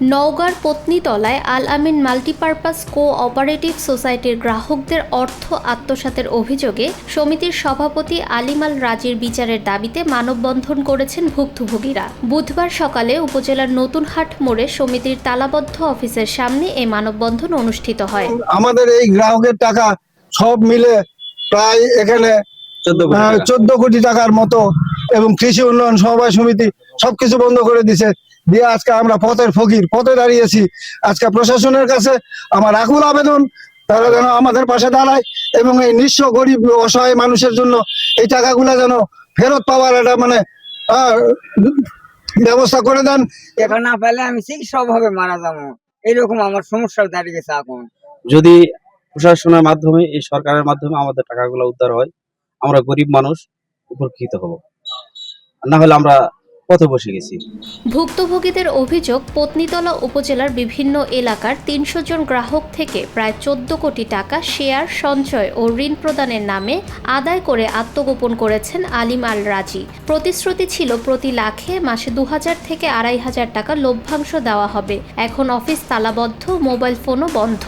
নওগাঁর পত্নীতলায় আল আমিন multipurpose co operative সোসাইটির গ্রাহকদের অর্থ আত্মসাতের অভিযোগে সমিতির সভাপতি আলিমাল রাজির বিচারের দাবিতে মানববন্ধন করেছেন ভুক্তভোগীরা। বুধবার সকালে উপজেলার নতুনহাট মোড়ে সমিতির তালাবদ্ধ অফিসের সামনে এই মানববন্ধন অনুষ্ঠিত হয়। আমাদের এই গ্রাহকের টাকা সব মিলে প্রায় এখানে চোদ্দ কোটি টাকার মতো এবং কৃষি উন্নয়ন সমবায় সমিতি সবকিছু বন্ধ করে দিছে। দিয়ে আজকে আমরা পথের ফকির পথে দাঁড়িয়েছি। আজকে প্রশাসনের কাছে আমার আকুল আবেদন তারা যেন আমাদের পাশে দাঁড়ায় এবং এই নিঃস্ব গরিব অসহায় মানুষের জন্য এই টাকাগুলো যেন ফেরত পাওয়ার একটা মানে আহ, ব্যবস্থা করে দেন। এখন না পেলে আমি চিকিৎসা অভাবে মারা যাব। এরকম আমার সমস্যা দাঁড়িয়ে গেছে এখন। যদি প্রশাসনের মাধ্যমে এই সরকারের মাধ্যমে আমাদের টাকাগুলো উদ্ধার হয় আমরা গরিব মানুষ উপকৃত হব। না হলে আমরা পথে বসে গেছি। ভুক্তভোগীদের অভিযোগ, পত্নীতলা উপজেলার বিভিন্ন এলাকার তিনশো জন গ্রাহক থেকে প্রায় চোদ্দ কোটি টাকা শেয়ার সঞ্চয় ও ঋণ প্রদানের নামে আদায় করে আত্মগোপন করেছেন আলিম আল রাজি। প্রতিশ্রুতি ছিল প্রতি লাখে মাসে দু হাজার থেকে আড়াই হাজার টাকা লভ্যাংশ দেওয়া হবে। এখন অফিস তালাবদ্ধ, মোবাইল ফোনও বন্ধ।